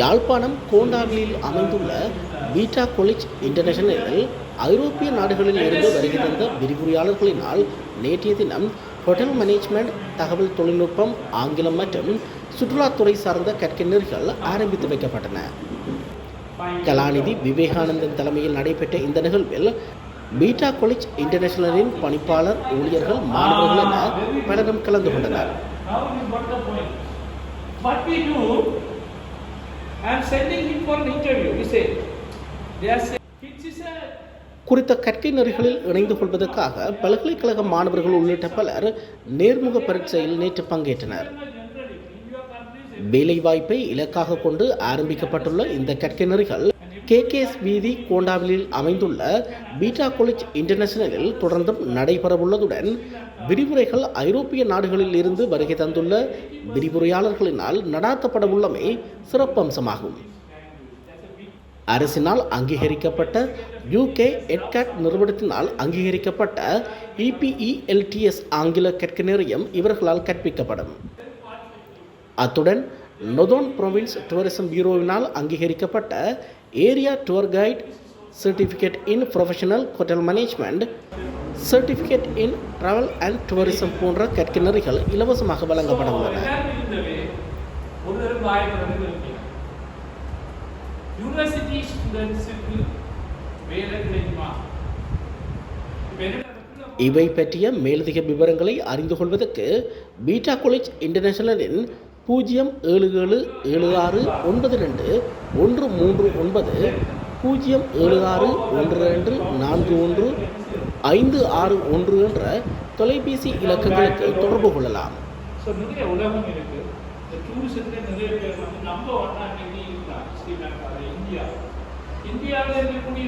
யாழ்ப்பாணம் கோண்டாவிலில் அமைந்துள்ள பீட்டா கொலிச் இன்டர்நேஷனலில் ஐரோப்பிய நாடுகளில் இருந்து வருகை விரிவுரையாளர்களினால் நேற்றைய தினம் ஹோட்டல் மேனேஜ்மெண்ட் தகவல் தொழில்நுட்பம் ஆங்கிலம் மற்றும் சுற்றுலாத்துறை சார்ந்த கற்கிணர்கள் ஆரம்பித்து வைக்கப்பட்டன. கலாநிதி விவேகானந்தன் தலைமையில் நடைபெற்ற இந்த நிகழ்வில் பீட்டா காலேஜ் இன்டர்நேஷனலின் பணிப்பாளர் ஊழியர்கள் மாணவர்கள் என பலரும் கலந்து கொண்டனர். What we do, I am sending him for an interview. You say, they are saying, is a குறித்த கற்கை நெறிகளில் இணைந்து கொள்வதற்காக பல்கலைக்கழக மாணவர்கள் உள்ளிட்ட பலர் நேர்முக பரீட்சையில் நேற்று பங்கேற்றனர் வேலைவாய்ப்பை இலக்காக கொண்டு ஆரம்பிக்கப்பட்டுள்ள இந்த கற்கை நெறிகள் கேகேஎஸ் வீதி கோண்டாவிலில் அமைந்துள்ள பீட்டா காலேஜ் இன்டர்நேஷனலில் தொடர்ந்தும் நடைபெறவுள்ளதுடன் விரிவுரைகள் ஐரோப்பிய நாடுகளில் இருந்து வருகை தந்துள்ள விரிவுரையாளர்களினால் நடாத்தப்படவுள்ளமை சிறப்பம்சமாகும். அரசினால் அங்கீகரிக்கப்பட்ட யூகே எட்காட் நிறுவனத்தினால் அங்கீகரிக்கப்பட்ட இபிஇஎல்டிஎஸ் ஆங்கில கற்க நிறையம் இவர்களால் கற்பிக்கப்படும். அத்துடன் நொதோன் ப்ரொவின்ஸ் டூரிசம் பியூரோவினால் அங்கீகரிக்கப்பட்ட area tour guide certificate in professional hotel management certificate in travel and tourism போன்ற கற்கிணறிகள் இலவசமாக வழங்கப்பட உள்ளன யூனிவர்சிட்டி ஸ்டூடெண்ட்ஸுக்கு வேலை கிடைக்குமா? இவை பற்றிய மேலதிக விவரங்களை அறிந்து கொள்வதற்கு பீட்டா காலேஜ் இன்டர்நேஷனலின் பூஜ்ஜியம் ஏழு ஏழு ஏழு ஆறு ஒன்பது ரெண்டு ஒன்று மூன்று ஒன்பது பூஜ்ஜியம் ஏழு ஆறு ஒன்று ரெண்டு நான்கு ஒன்று ஐந்து ஆறு ஒன்று என்ற தொலைபேசி இலக்கங்களுக்கு தொடர்பு கொள்ளலாம். இந்தியாவில் இருக்கக்கூடிய